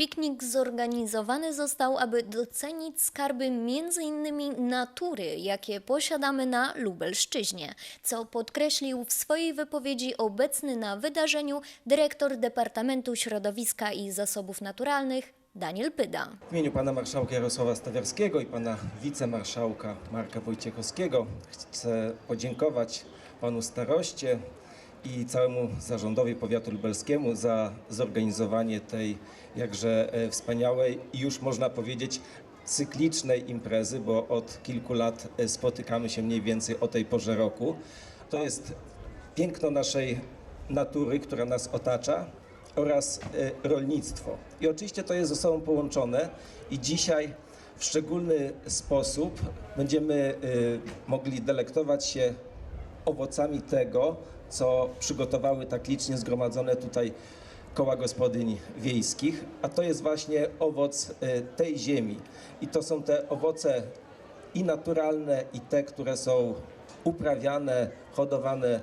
Piknik zorganizowany został, aby docenić skarby m.in. natury, jakie posiadamy na Lubelszczyźnie, co podkreślił w swojej wypowiedzi obecny na wydarzeniu dyrektor Departamentu Środowiska i Zasobów Naturalnych Daniel Pyda. W imieniu pana marszałka Jarosława Stawiarskiego i pana wicemarszałka Marka Wojciechowskiego chcę podziękować panu staroście i całemu zarządowi powiatu lubelskiemu za zorganizowanie tej jakże e, wspaniałej i już można powiedzieć cyklicznej imprezy, bo od kilku lat e, spotykamy się mniej więcej o tej porze roku. To jest piękno naszej natury, która nas otacza oraz e, rolnictwo. I oczywiście to jest ze sobą połączone i dzisiaj w szczególny sposób będziemy mogli delektować się owocami tego, co przygotowały tak licznie zgromadzone tutaj koła gospodyń wiejskich, a to jest właśnie owoc e, tej ziemi. I to są te owoce i naturalne, i te, które są uprawiane, hodowane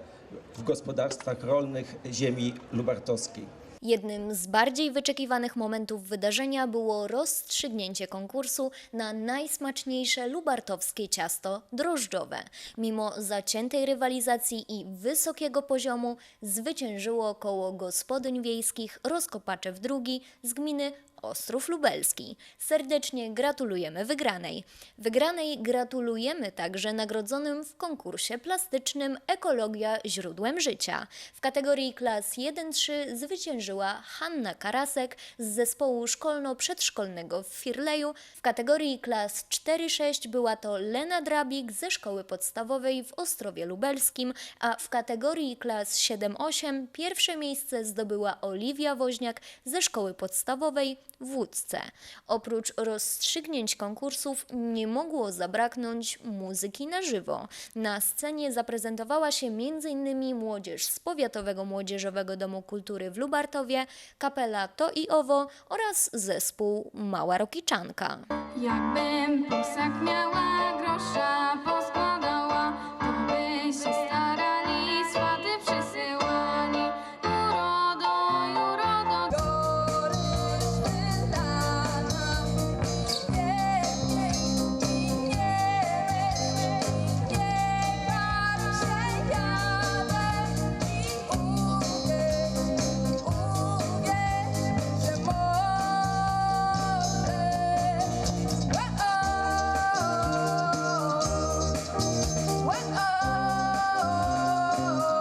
w gospodarstwach rolnych ziemi lubartowskiej. Jednym z bardziej wyczekiwanych momentów wydarzenia było rozstrzygnięcie konkursu na najsmaczniejsze lubartowskie ciasto drożdżowe. Mimo zaciętej rywalizacji i wysokiego poziomu zwyciężyło koło gospodyń wiejskich Rozkopaczew II z gminy Ostrów Lubelski. Serdecznie gratulujemy wygranej. Wygranej gratulujemy także nagrodzonym w konkursie plastycznym Ekologia źródłem życia. W kategorii klas 1-3 zwyciężyła Hanna Karasek z zespołu szkolno-przedszkolnego w Firleju. W kategorii klas 4-6 była to Lena Drabik ze szkoły podstawowej w Ostrowie Lubelskim, a w kategorii klas 7-8 pierwsze miejsce zdobyła Oliwia Woźniak ze szkoły podstawowej w Łódce. Oprócz rozstrzygnięć konkursów nie mogło zabraknąć muzyki na żywo. Na scenie zaprezentowała się m.in. młodzież z Powiatowego Młodzieżowego Domu Kultury w Lubartowie, kapela To i Owo oraz zespół Mała Rokiczanka. Jakbym miała grosza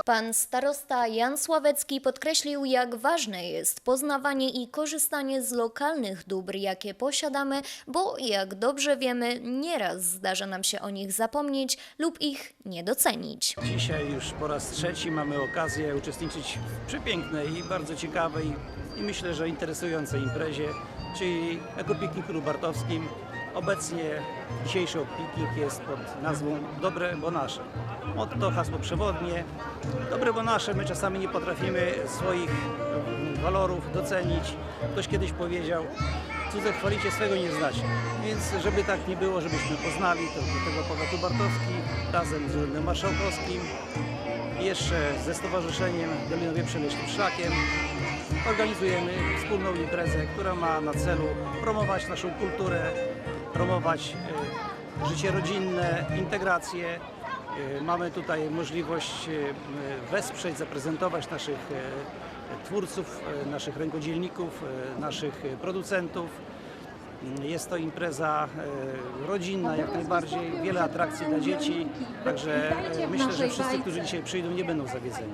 Pan starosta Jan Sławecki podkreślił, jak ważne jest poznawanie i korzystanie z lokalnych dóbr, jakie posiadamy, bo jak dobrze wiemy, nieraz zdarza nam się o nich zapomnieć lub ich nie docenić. Dzisiaj już po raz trzeci mamy okazję uczestniczyć w przepięknej i bardzo ciekawej i myślę, że interesującej imprezie, czyli ekopikniku lubartowskim. Obecnie dzisiejszy piknik jest pod nazwą Dobre bo nasze. Hasło przewodnie. Dobre bo nasze, my czasami nie potrafimy swoich walorów docenić. Ktoś kiedyś powiedział, cudze chwalicie, swego nie znacie. Więc żeby tak nie było, żebyśmy poznali, to do tego powiat lubartowski razem z Urzędem Marszałkowskim jeszcze ze Stowarzyszeniem Dolinowie Przeleśnym Szlakiem organizujemy wspólną imprezę, która ma na celu promować naszą kulturę, promować e, życie rodzinne, integrację. E, Mamy tutaj możliwość e, wesprzeć, zaprezentować naszych twórców, naszych rękodzielników, naszych producentów. Jest to impreza rodzinna jak najbardziej, wiele atrakcji dla dzieci, także myślę, że wszyscy, którzy dzisiaj przyjdą nie będą zawiedzeni.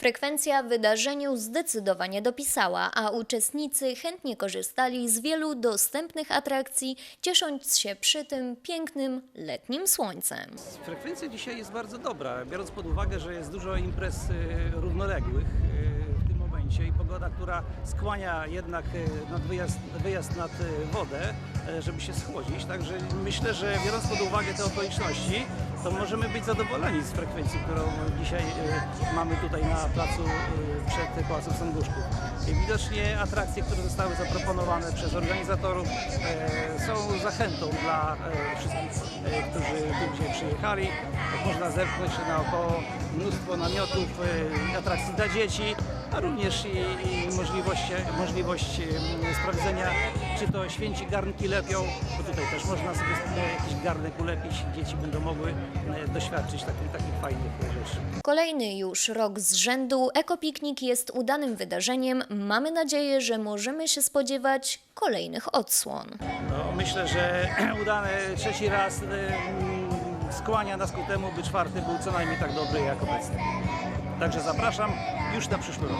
Frekwencja wydarzeniu zdecydowanie dopisała, a uczestnicy chętnie korzystali z wielu dostępnych atrakcji, ciesząc się przy tym pięknym letnim słońcem. Frekwencja dzisiaj jest bardzo dobra, biorąc pod uwagę, że jest dużo imprez e, równoległych e, w tym momencie i pogoda, która skłania jednak e, nad wyjazd, wyjazd nad wodę, żeby się schłodzić. Także myślę, że biorąc pod uwagę te okoliczności, to możemy być zadowoleni z frekwencji, którą dzisiaj e, mamy tutaj na placu e, przed Pałacem Sąduszków. Widocznie atrakcje, które zostały zaproponowane przez organizatorów e, są zachętą dla wszystkich, którzy tu dzisiaj przyjechali. Można zerknąć naokoło mnóstwo namiotów, atrakcji dla dzieci. A również i, i możliwość, możliwość em, sprawdzenia, czy to święci garnki lepią, bo tutaj też można sobie e, jakiś garnek ulepić, dzieci będą mogły e, doświadczyć takich, takich fajnych rzeczy. Kolejny już rok z rzędu ekopiknik jest udanym wydarzeniem. Mamy nadzieję, że możemy się spodziewać kolejnych odsłon. No, myślę, że udany trzeci raz em, skłania nas ku temu, by czwarty był co najmniej tak dobry jak obecny. Także zapraszam już na przyszły rok.